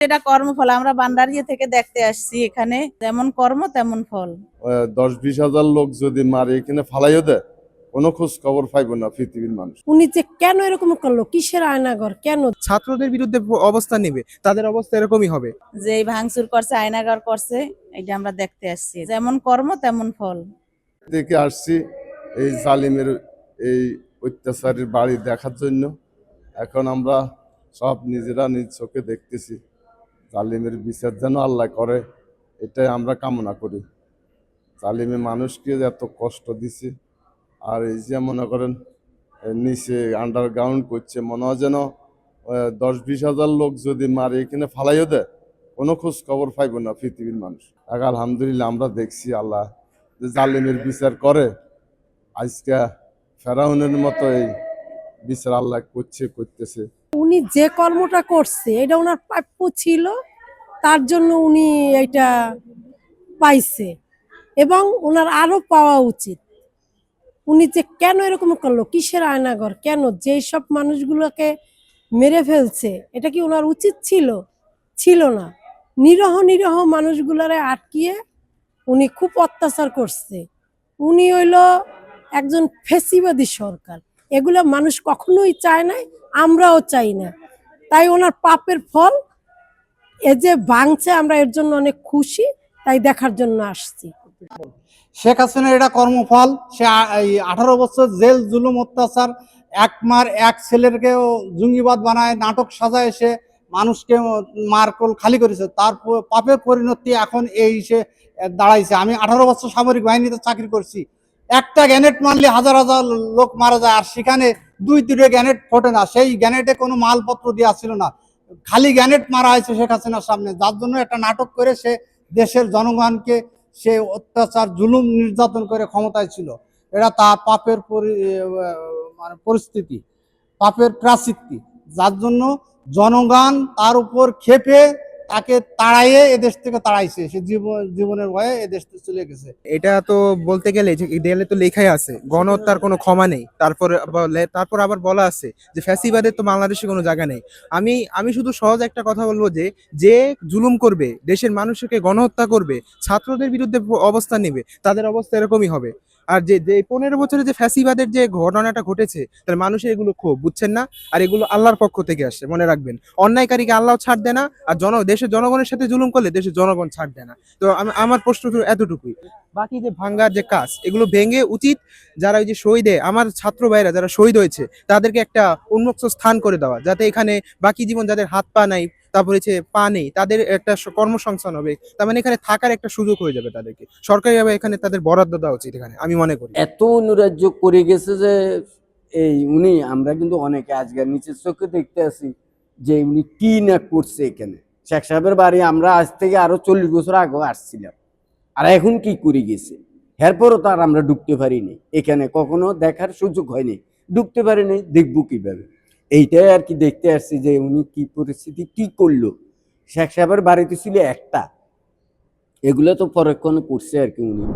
এটা কর্মফল আমরা বান্ডারিয়া থেকে দেখতে আসছি এখানে যেমন কর্ম তেমন ফল। আহ, দশ বিশ হাজার লোক যদি মারে এখানে ফালাইও দেয় কোনো খোঁজ খবর পাইব না পৃথিবীর মানুষ। উনি যে কেন এরকম করল? কিসের আয়নাগর? কেন? ছাত্রদের বিরুদ্ধে অবস্থান নেবে তাদের অবস্থা এরকমই হবে। যে ভাঙচুর করছে আয়নাগর করছে এটা আমরা দেখতে আসছি। যেমন কর্ম তেমন ফল। থেকে আসছি এই জালিমের এই অত্যাচারের বাড়ি দেখার জন্য। এখন আমরা সব নিজেরা নিজ চোখে দেখতেছি। জালিমের বিচার যেন আল্লাহ করে, এটাই আমরা কামনা করি। জালিমে মানুষকে এত কষ্ট দিছে, আর এই যে মনে করেন নিচে আন্ডারগ্রাউন্ড করছে, মনে হয় যেন দশ বিশ হাজার লোক যদি মারে, এখানে ফালাইও দেয়, কোনো খোঁজ খবর পাইব না পৃথিবীর মানুষ। আগে আলহামদুলিল্লাহ আমরা দেখছি আল্লাহ যে জালিমের বিচার করে। আজকে ফেরাউনের মতো এই বিচার আল্লাহ করছে, করতেছে। উনি যে কর্মটা করছে, এটা ওনার প্রাপ্য ছিল। তার জন্য উনি এটা পাইছে। এবং ওনার আরও পাওয়া উচিত। উনি যে কেন এরকম করল, কিসের আয়নাগর, কেন যেই সব মানুষগুলোকে মেরে ফেলছে, এটা কি ওনার উচিত ছিল? ছিল না। নিরহ নিরহ মানুষগুলারে আটকিয়ে উনি খুব অত্যাচার করছে। উনি হইল একজন ফেসিবাদী সরকার। এগুলো মানুষ কখনোই চায় না আমরাও চাই না। তাই ওনার পাপের ফল এ যে ভাঙছে, আমরা এর জন্য অনেক খুশি, তাই দেখার জন্য আসছি। শেখ হাসিনার এটা কর্মফল, সে আঠারো বছর জেল, জুলুম, অত্যাচার, এক মার এক ছেলেরকেও জঙ্গিবাদ বানায়, নাটক সাজায় এসে মানুষকে মারকল খালি করেছে, তার পাপের পরিণতি এখন এই সে দাঁড়াইছে। আমি আঠারো বছর সামরিক বাহিনীতে চাকরি করছি, একটা গ্যানেট মারলে হাজার হাজার লোক মারা যায়, আর সেখানে দুই দুটো গ্যানেট ফোটে না। সেই গ্যানেটে কোনো মালপত্র দেওয়া ছিল না। খালি গ্যানেট মারা হয়েছে শেখ হাসিনার সামনে। যার জন্য একটা নাটক করে সে দেশের জনগণকে সে অত্যাচার, জুলুম নির্যাতন করে ক্ষমতায় ছিল। এটা তার পাপের পরি- মানে পরিস্থিতি, পাপের প্রাচিত্তি যার জন্য জনগণ তার উপর ক্ষেপে তাকে তাড়াইয়ে এদেশ থেকে তাড়াইছে। সে জীবন জীবনের ভয়ে এদেশ থেকে চলে গেছে। এটা তো বলতে গেলে যে দেয়ালে তো লেখাই আছে, গণহত্যার কোনো ক্ষমা নেই। তারপরে তারপর আবার বলা আছে যে ফ্যাসিবাদের তো বাংলাদেশে কোনো জায়গা নেই। আমি আমি শুধু সহজ একটা কথা বলব যে যে জুলুম করবে, দেশের মানুষকে গণহত্যা করবে, ছাত্রদের বিরুদ্ধে অবস্থান নেবে, তাদের অবস্থা এরকমই হবে। আর যে যে পনেরো বছরে যে ফ্যাসিবাদের যে ঘটনাটা ঘটেছে তার মানুষের এগুলো ক্ষোভ, বুঝছেন না? আর এগুলো আল্লাহর পক্ষ থেকে আসে, মনে রাখবেন। অন্যায়কারীকে আল্লাহ ছাড় দেয় না, আর জন, দেশের জনগণের সাথে জুলুম করলে দেশের জনগণ ছাড় দেয় না। তো আমি- আমার প্রশ্ন এতটুকুই। বাকি যে ভাঙ্গার যে কাজ, এগুলো ভেঙে উচিত যারা ওই যে শহীদে আমার ছাত্র ভাইরা যারা শহীদ হয়েছে, তাদেরকে একটা উন্মুক্ত স্থান করে দেওয়া, যাতে এখানে বাকি জীবন যাদের হাত পা নাই তারপরে হচ্ছে পা নেই, তাদের একটা কর্মসংস্থান হবে, তার মানে এখানে থাকার একটা সুযোগ হয়ে যাবে তাদেরকে। সরকারিভাবে এখানে তাদের বরাদ্দ দেওয়া উচিত এখানে, আমি মনে করি। এত অনুরাজ্য করে গেছে যে, এই উনি, আমরা কিন্তু অনেকে আজকের নিচের চোখে দেখতে আছি যে উনি কি না করছে এখানে। শেখ সাহেবের বাড়ি আমরা আজ থেকে আরও চল্লিশ বছর আগে আসছিলাম, আর এখন কি করে গেছে? এরপরও তার আমরা ঢুকতে পারিনি, এখানে কখনো দেখার সুযোগ হয়নি। ঢুকতে পারিনি, দেখব কীভাবে? এইটাই আর কি দেখতে আসছি যে উনি কি পরিস্থিতি, কি করল? শেখ সাহেবের বাড়িতে ছিল একটা। এগুলো তো পরক্ষণে করছে আর কি উনি।